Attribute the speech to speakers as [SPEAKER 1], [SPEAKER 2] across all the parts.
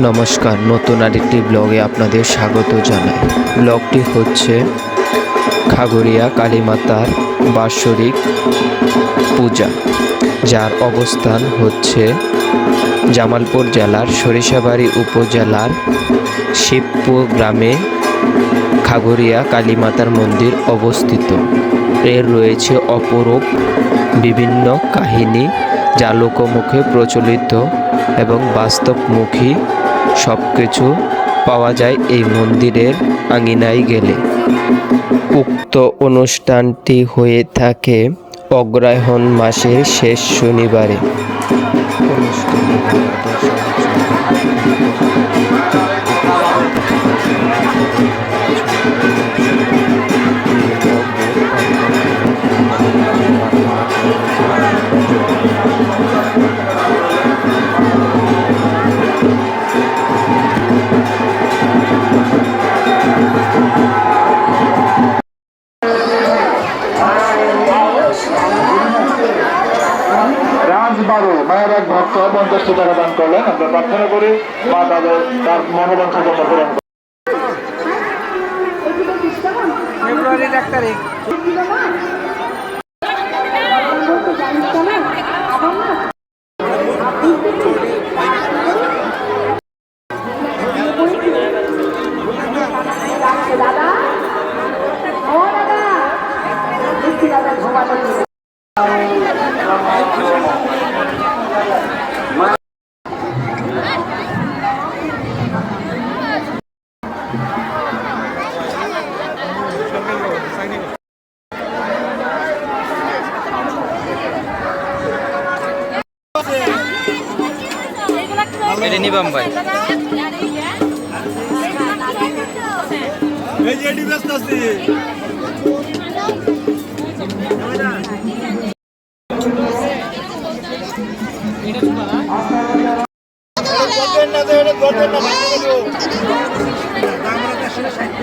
[SPEAKER 1] নমস্কার, নতুন আরেকটি ব্লগে আপনাদের স্বাগত জানাই। ব্লগটি হচ্ছে খাগড়িয়া কালীমাতার বাৎসরিক পূজা। যার অবস্থান হচ্ছে জামালপুর জেলার সরিষাবাড়ি উপজেলার শিবপুর গ্রামে খাগড়িয়া কালীমাতার মন্দির অবস্থিত। এর রয়েছে অপরূপ বিভিন্ন কাহিনী যা লোকমুখে প্রচলিত। এবং বাস্তবমুখী সব কিছু পাওয়া যায় এই মন্দিরের আঙিনায় গেলে। উক্ত অনুষ্ঠানটি হয়ে থাকে অগ্রহায়ণ মাসের শেষ শনিবারে।
[SPEAKER 2] রাজবাড়ু মায়ের এক ভক্ত পঞ্চাশটি টাকা দান করলেন। আমরা প্রার্থনা করি মা তাদের তার মনোবাঞ্ছা জন্য পূরণ করুন।
[SPEAKER 3] ফেব্রুয়ারির এক তারিখ
[SPEAKER 4] দাদা। ও দাদা দাদা।
[SPEAKER 3] এটা নিবাম ভাই
[SPEAKER 2] মহাবার্ষিক উৎসবে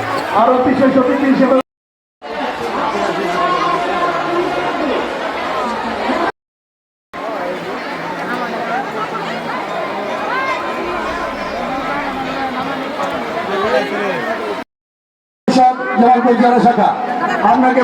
[SPEAKER 2] আরও বিশেষ অতিথি হিসেবে? জেলা শাখা আপনাকে